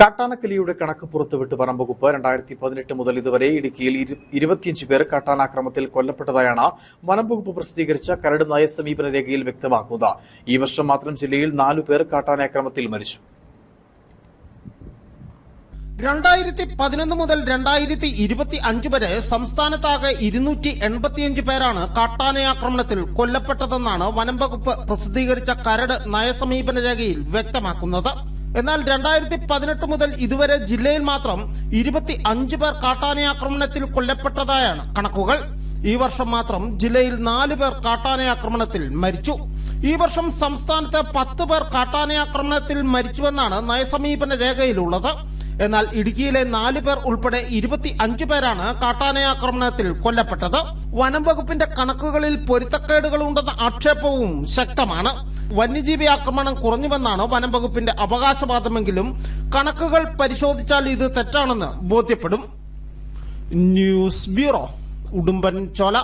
കാട്ടാനക്കലിയുടെ കണക്ക് പുറത്തുവിട്ട് വനം വകുപ്പ് രണ്ടായിരത്തി പതിനെട്ട് മുതൽ ഇതുവരെ ഇടുക്കിയിൽ ഇരു- ഇരുപത്തിയഞ്ച് പേർ കാട്ടാനാക്രമത്തിൽ കൊല്ലപ്പെട്ടതായാണ് വനം വകുപ്പ് പ്രസിദ്ധീകരിച്ച കരട് നയ സമീപന രേഖയിൽ വ്യക്തമാക്കുന്നത്. ഈ വർഷം മാത്രം ജില്ലയിൽ നാലു പേർ കാട്ടാനാക്രമത്തിൽ മരിച്ചു. രണ്ടായിരത്തി പതിനൊന്ന് മുതൽ രണ്ടായിരത്തി ഇരുപത്തി അഞ്ച് വരെ സംസ്ഥാനത്താകെ ഇരുന്നൂറ്റി എൺപത്തിയഞ്ച് പേരാണ് കാട്ടാനയാക്രമണത്തിൽ കൊല്ലപ്പെട്ടതെന്നാണ് വനം വകുപ്പ് പ്രസിദ്ധീകരിച്ച കരട് നയസമീപന രേഖയിൽ വ്യക്തമാക്കുന്നത്. എന്നാൽ രണ്ടായിരത്തി പതിനെട്ട് മുതൽ ഇതുവരെ ജില്ലയിൽ മാത്രം ഇരുപത്തി അഞ്ച് പേർ കാട്ടാനയാക്രമണത്തിൽ കൊല്ലപ്പെട്ടതായാണ് കണക്കുകൾ. ഈ വർഷം മാത്രം ജില്ലയിൽ നാല് പേർ കാട്ടാനയാക്രമണത്തിൽ മരിച്ചു. ഈ വർഷം സംസ്ഥാനത്ത് പത്ത് പേർ കാട്ടാനയാക്രമണത്തിൽ മരിച്ചുവെന്നാണ് നയസമീപന രേഖയിലുള്ളത്. എന്നാൽ ഇടുക്കിയിലെ നാല് പേർ ഉൾപ്പെടെ ഇരുപത്തി അഞ്ചു പേരാണ് കാട്ടാനയാക്രമണത്തിൽ കൊല്ലപ്പെട്ടത്. വനം വകുപ്പിന്റെ കണക്കുകളിൽ പൊരുത്തക്കേടുകളുണ്ടെന്ന ആക്ഷേപവും ശക്തമാണ്. വന്യജീവി ആക്രമണം കുറഞ്ഞുവെന്നാണ് വനം വകുപ്പിന്റെ അവകാശവാദമെങ്കിലും കണക്കുകൾ പരിശോധിച്ചാൽ ഇത് തെറ്റാണെന്ന് ബോധ്യപ്പെടും. News bureau Udumbanchola.